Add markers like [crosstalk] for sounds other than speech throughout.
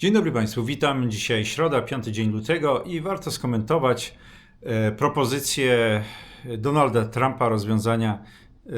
Dzień dobry Państwu, witam. Dzisiaj środa, piąty dzień lutego i warto skomentować e, propozycję Donalda Trumpa rozwiązania e,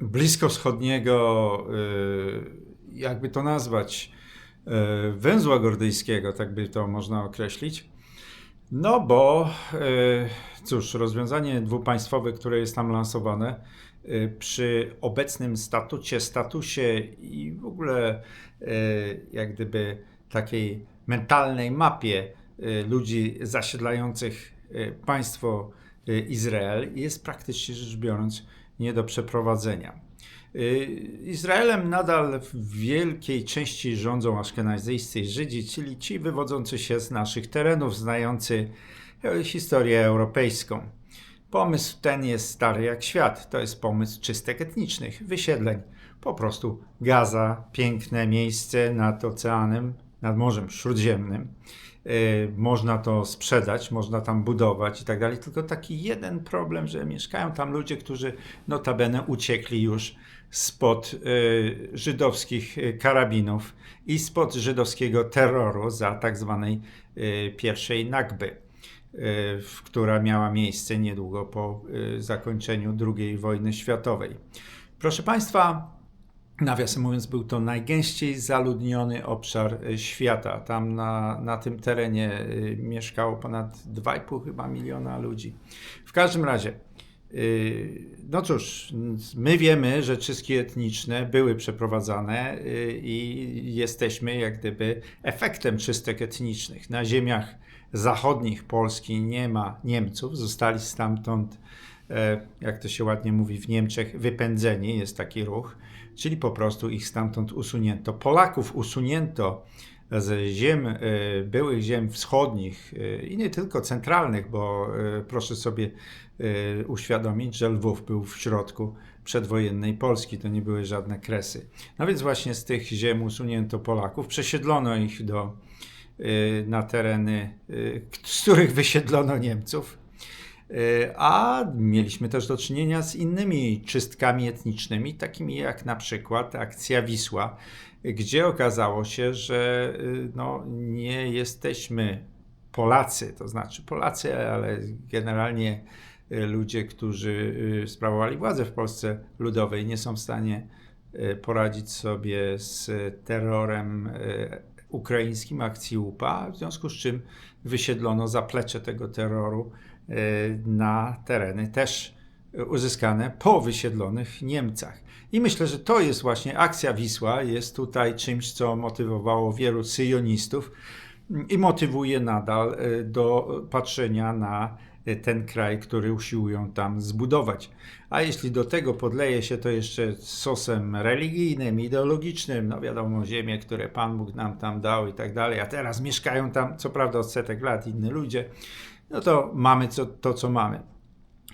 bliskowschodniego, e, jakby to nazwać, e, węzła gordyjskiego, tak by to można określić. No bo e, cóż, rozwiązanie dwupaństwowe, które jest tam lansowane, e, przy obecnym statucie, statusie i w ogóle e, jak gdyby takiej mentalnej mapie ludzi zasiedlających państwo Izrael jest praktycznie rzecz biorąc nie do przeprowadzenia. Y, Izraelem nadal w wielkiej części rządzą aszkenazyjscy Żydzi, czyli ci wywodzący się z naszych terenów, znający historię europejską. Pomysł ten jest stary jak świat. To jest pomysł czystek etnicznych, wysiedleń. Po prostu Gaza, piękne miejsce nad oceanem, nad Morzem Śródziemnym. Y, Można to sprzedać, można tam budować i tak dalej. Tylko taki jeden problem, że mieszkają tam ludzie, którzy notabene uciekli już spod y, żydowskich y, karabinów i spod żydowskiego terroru za tak zwanej pierwszej Nakby, która miała miejsce niedługo po zakończeniu II wojny światowej. Proszę Państwa, nawiasem mówiąc, był to najgęściej zaludniony obszar y, świata. Tam na, na tym terenie y, mieszkało ponad 2,5 chyba miliona ludzi. W każdym razie, y, no cóż, my wiemy, że czystki etniczne były przeprowadzane i jesteśmy jak gdyby efektem czystek etnicznych. Na ziemiach zachodnich Polski nie ma Niemców, zostali stamtąd, e, jak to się ładnie mówi w Niemczech, wypędzeni, jest taki ruch, czyli po prostu ich stamtąd usunięto. Polaków usunięto z ziem, e, byłych ziem wschodnich e, i nie tylko centralnych, bo e, proszę sobie e, uświadomić, że Lwów był w środku przedwojennej Polski, to nie były żadne kresy. No więc właśnie z tych ziem usunięto Polaków, przesiedlono ich do, e, na tereny, e, z których wysiedlono Niemców. E, A mieliśmy też do czynienia z innymi czystkami etnicznymi, takimi jak na przykład akcja Wisła, gdzie okazało się, że y, no, nie jesteśmy Polacy, to znaczy Polacy, ale generalnie y, ludzie, którzy y, sprawowali władzę w Polsce Ludowej, nie są w stanie poradzić sobie z terrorem ukraińskim akcji UPA, w związku z czym wysiedlono zaplecze tego terroru na tereny też uzyskane po wysiedlonych Niemcach. I myślę, że to jest właśnie akcja Wisła, jest tutaj czymś, co motywowało wielu syjonistów i motywuje nadal y, do patrzenia na y, ten kraj, który usiłują tam zbudować. A jeśli do tego podleje się to jeszcze sosem religijnym, ideologicznym, no wiadomo, ziemię, które Pan Bóg nam tam dał i tak dalej, a teraz mieszkają tam, co prawda od setek lat, inni ludzie, no to mamy co, to, co mamy.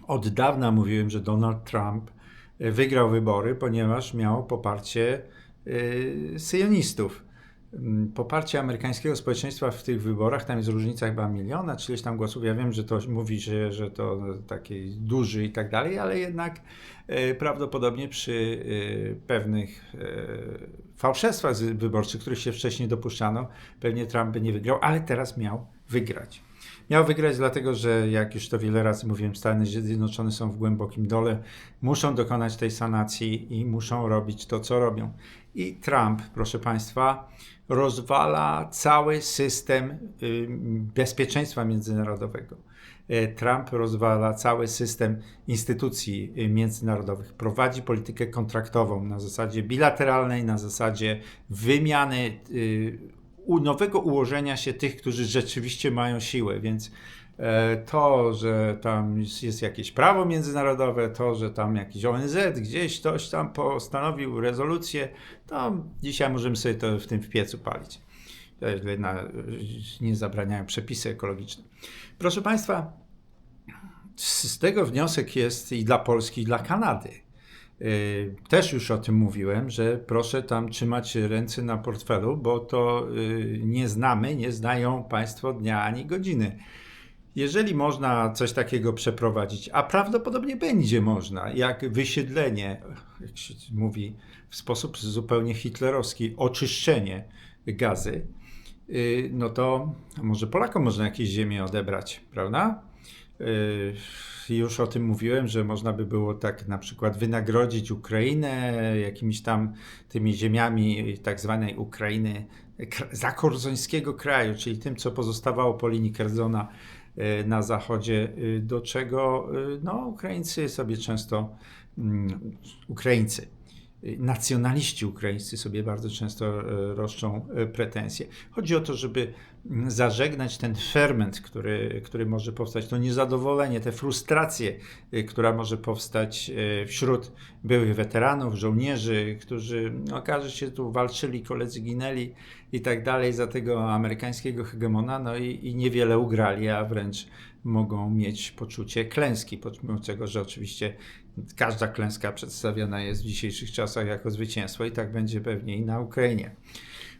Od dawna mówiłem, że Donald Trump e, wygrał wybory, ponieważ miał poparcie y, syjonistów. Mm, Poparcie amerykańskiego społeczeństwa w tych wyborach, tam jest różnica chyba miliona, czy ileś tam głosów. Ja wiem, że to mówi się, że to taki duży i tak dalej, ale jednak e, prawdopodobnie przy e, pewnych fałszerstwach wyborczych, których się wcześniej dopuszczano, pewnie Trump by nie wygrał, ale teraz miał wygrać. Miał wygrać dlatego, że jak już to wiele razy mówiłem, Stany Zjednoczone są w głębokim dole, muszą dokonać tej sanacji i muszą robić to, co robią. I Trump, proszę Państwa, rozwala cały system y, bezpieczeństwa międzynarodowego. E, Trump rozwala cały system instytucji y, międzynarodowych, prowadzi politykę kontraktową na zasadzie bilateralnej, na zasadzie wymiany y, u nowego ułożenia się tych, którzy rzeczywiście mają siłę, więc e, to, że tam jest- jakieś prawo międzynarodowe, to, że tam jakiś ONZ gdzieś ktoś tam postanowił rezolucję, to dzisiaj możemy sobie to w tym w piecu palić. Na- Nie zabraniają przepisy ekologiczne. Proszę Państwa, z tego wniosek jest i dla Polski, i dla Kanady. Y, Też już o tym mówiłem, że proszę tam trzymać ręce na portfelu, bo to y, nie znamy, nie znają Państwo dnia ani godziny. Jeżeli można coś takiego przeprowadzić, a prawdopodobnie będzie można, jak wysiedlenie, jak się mówi w sposób zupełnie hitlerowski, oczyszczenie gazy, y, no to może Polakom można jakieś ziemię odebrać, prawda? Y, już o tym mówiłem, że można by było tak na przykład wynagrodzić Ukrainę jakimiś tam tymi ziemiami tak zwanej Ukrainy zakorzońskiego kraju, czyli tym, co pozostawało po linii Kerzona y, na zachodzie, do czego no, Ukraińcy sobie często, um, Ukraińcy, nacjonaliści ukraińscy sobie bardzo często e, roszczą e, pretensje. Chodzi o to, żeby mm, zażegnać ten ferment, który, który może powstać, to niezadowolenie, tę frustrację, e, która może powstać wśród byłych weteranów, żołnierzy, którzy no, okaże się tu walczyli, koledzy ginęli i tak dalej za tego amerykańskiego hegemona, no i, i niewiele ugrali, a wręcz mogą mieć poczucie klęski, pomimo tego, że oczywiście każda klęska przedstawiona jest w dzisiejszych czasach jako zwycięstwo i tak będzie pewnie i na Ukrainie.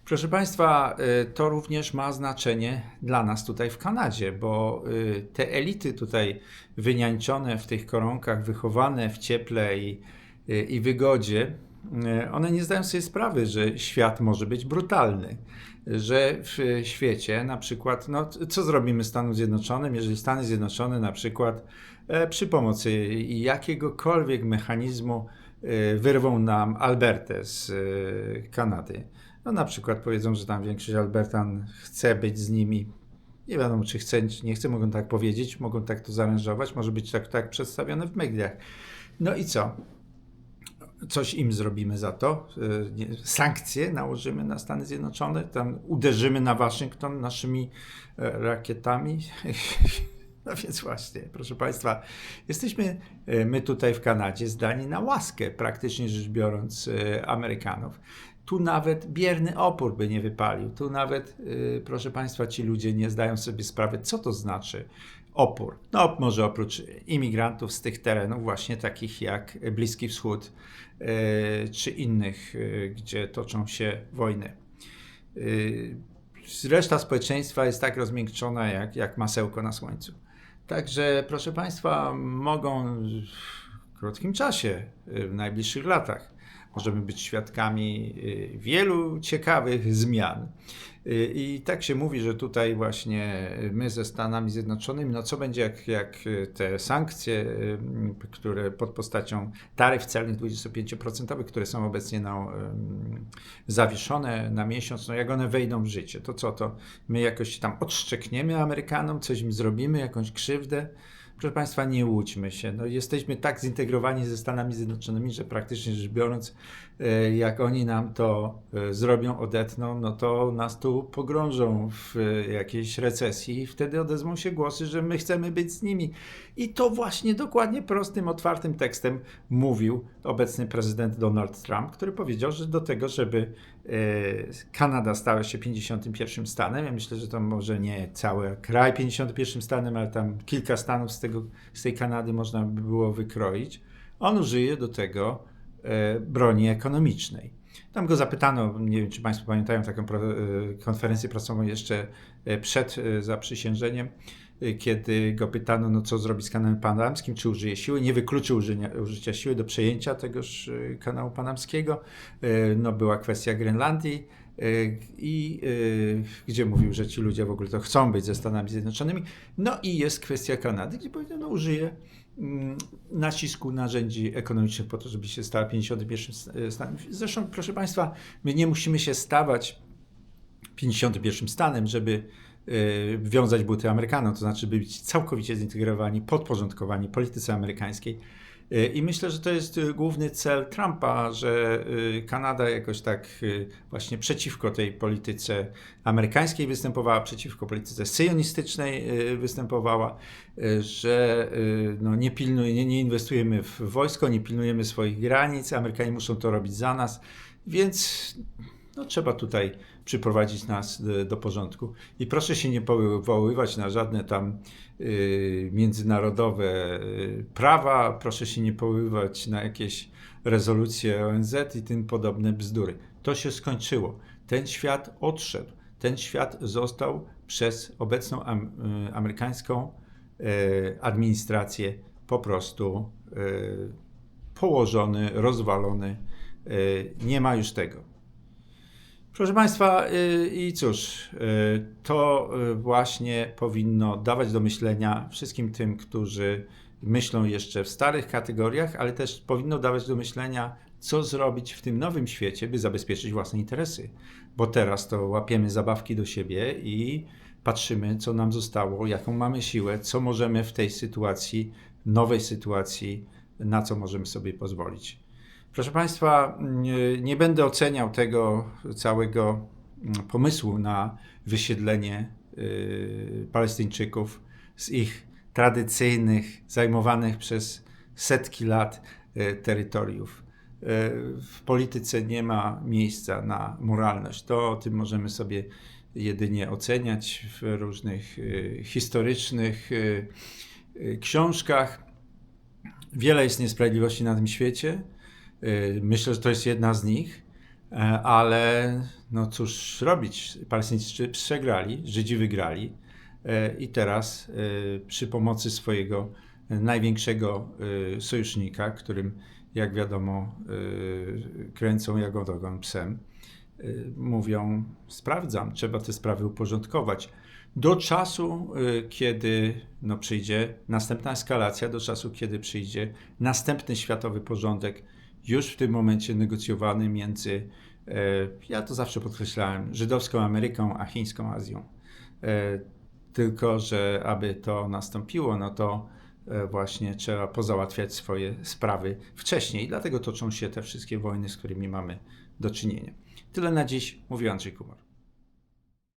Proszę Państwa, y, to również ma znaczenie dla nas tutaj w Kanadzie, bo y, te elity tutaj wyniańczone w tych koronkach, wychowane w cieple i, y, i wygodzie, one nie zdają sobie sprawy, że świat może być brutalny, że w świecie na przykład, no co zrobimy Stanom Zjednoczonym, jeżeli Stany Zjednoczone na przykład E, przy pomocy jakiegokolwiek mechanizmu e, wyrwą nam Albertę z e, Kanady. No na przykład powiedzą, że tam większość Albertan chce być z nimi. Nie wiadomo, czy chce, czy nie chce, mogą tak powiedzieć, mogą tak to zaaranżować, może być tak, tak przedstawione w mediach. No i co? Coś im zrobimy za to, sankcje nałożymy na Stany Zjednoczone, tam uderzymy na Waszyngton naszymi rakietami. [laughs] No więc właśnie, proszę Państwa, jesteśmy e, my tutaj w Kanadzie zdani na łaskę, praktycznie rzecz biorąc, e, Amerykanów. Tu nawet bierny opór by nie wypalił. Tu nawet, e, proszę Państwa, ci ludzie nie zdają sobie sprawy, co to znaczy opór. No, może oprócz imigrantów z tych terenów, właśnie takich jak Bliski Wschód czy innych, gdzie toczą się wojny. Reszta społeczeństwa jest tak rozmiękczona jak, jak masełko na słońcu. Także, proszę Państwa, mogą w krótkim czasie, w najbliższych latach, możemy być świadkami y, wielu ciekawych zmian. Y, I tak się mówi, że tutaj właśnie my ze Stanami Zjednoczonymi, no co będzie jak, jak te sankcje, y, które pod postacią taryf celnych 25%, które są obecnie na, zawieszone na miesiąc, no jak one wejdą w życie, to co to my jakoś tam odszczekniemy Amerykanom, coś im zrobimy, jakąś krzywdę. Proszę Państwa, nie łudźmy się. No, jesteśmy tak zintegrowani ze Stanami Zjednoczonymi, że praktycznie rzecz biorąc, jak oni nam to e, zrobią, odetną, no to nas tu pogrążą w e, jakiejś recesji i wtedy odezwą się głosy, że my chcemy być z nimi. I to właśnie dokładnie prostym, otwartym tekstem mówił obecny prezydent Donald Trump, który powiedział, że do tego, żeby Kanada stała się 51 stanem, ja myślę, że to może nie cały kraj 51 stanem, ale tam kilka stanów z tego, z tej Kanady można by było wykroić. On użyje do tego e, broni ekonomicznej. Tam go zapytano, nie wiem czy Państwo pamiętają taką e, konferencję prasową jeszcze e, przed zaprzysiężeniem, kiedy go pytano, no co zrobić z kanałem panamskim, czy użyje siły. Nie wykluczył użycia, siły do przejęcia tegoż kanału panamskiego. No była kwestia Grenlandii i gdzie mówił, że ci ludzie w ogóle to chcą być ze Stanami Zjednoczonymi. No i jest kwestia Kanady, gdzie powiedział, no użyje nacisku narzędzi ekonomicznych po to, żeby się stała 51 stanem. Zresztą, proszę Państwa, my nie musimy się stawać 51 stanem, żeby wiązać buty Amerykanom, to znaczy być całkowicie zintegrowani, podporządkowani polityce amerykańskiej i myślę, że to jest y, główny cel Trumpa, że y, Kanada jakoś tak właśnie przeciwko tej polityce amerykańskiej występowała, przeciwko polityce syjonistycznej występowała, że no nie, pilnuje, nie, nie inwestujemy w wojsko, nie pilnujemy swoich granic, Amerykanie muszą to robić za nas, więc no, trzeba tutaj przyprowadzić nas do, do porządku. I proszę się nie powoływać na żadne tam y, międzynarodowe y, prawa, proszę się nie powoływać na jakieś rezolucje ONZ i tym podobne bzdury. To się skończyło. Ten świat odszedł. Ten świat został przez obecną am, y, amerykańską y, administrację po prostu y, położony, rozwalony. Y, nie ma już tego. Proszę Państwa, y, i cóż, y, to y, właśnie powinno dawać do myślenia wszystkim tym, którzy myślą jeszcze w starych kategoriach, ale też powinno dawać do myślenia, co zrobić w tym nowym świecie, by zabezpieczyć własne interesy. Bo teraz to łapiemy zabawki do siebie i patrzymy, co nam zostało, jaką mamy siłę, co możemy w tej sytuacji, nowej sytuacji, na co możemy sobie pozwolić. Proszę Państwa, nie, nie będę oceniał tego całego mm, pomysłu na wysiedlenie y, Palestyńczyków z ich tradycyjnych, zajmowanych przez setki lat y, terytoriów. W polityce nie ma miejsca na moralność. To o tym możemy sobie jedynie oceniać w różnych historycznych książkach. Wiele jest niesprawiedliwości na tym świecie. Y, Myślę, że to jest jedna z nich, e, ale no cóż robić? Palestyńczycy przegrali, Żydzi wygrali e, i teraz przy pomocy swojego największego sojusznika, którym jak wiadomo kręcą jak ogon psem, mówią sprawdzam, trzeba te sprawy uporządkować. Do czasu, y, kiedy no, przyjdzie następna eskalacja, do czasu, kiedy przyjdzie następny światowy porządek, już w tym momencie negocjowany między, e, ja to zawsze podkreślałem, żydowską Ameryką a chińską Azją. E, Tylko, że aby to nastąpiło, no to e, właśnie trzeba pozałatwiać swoje sprawy wcześniej. Dlatego toczą się te wszystkie wojny, z którymi mamy do czynienia. Tyle na dziś, mówił Andrzej Kumar.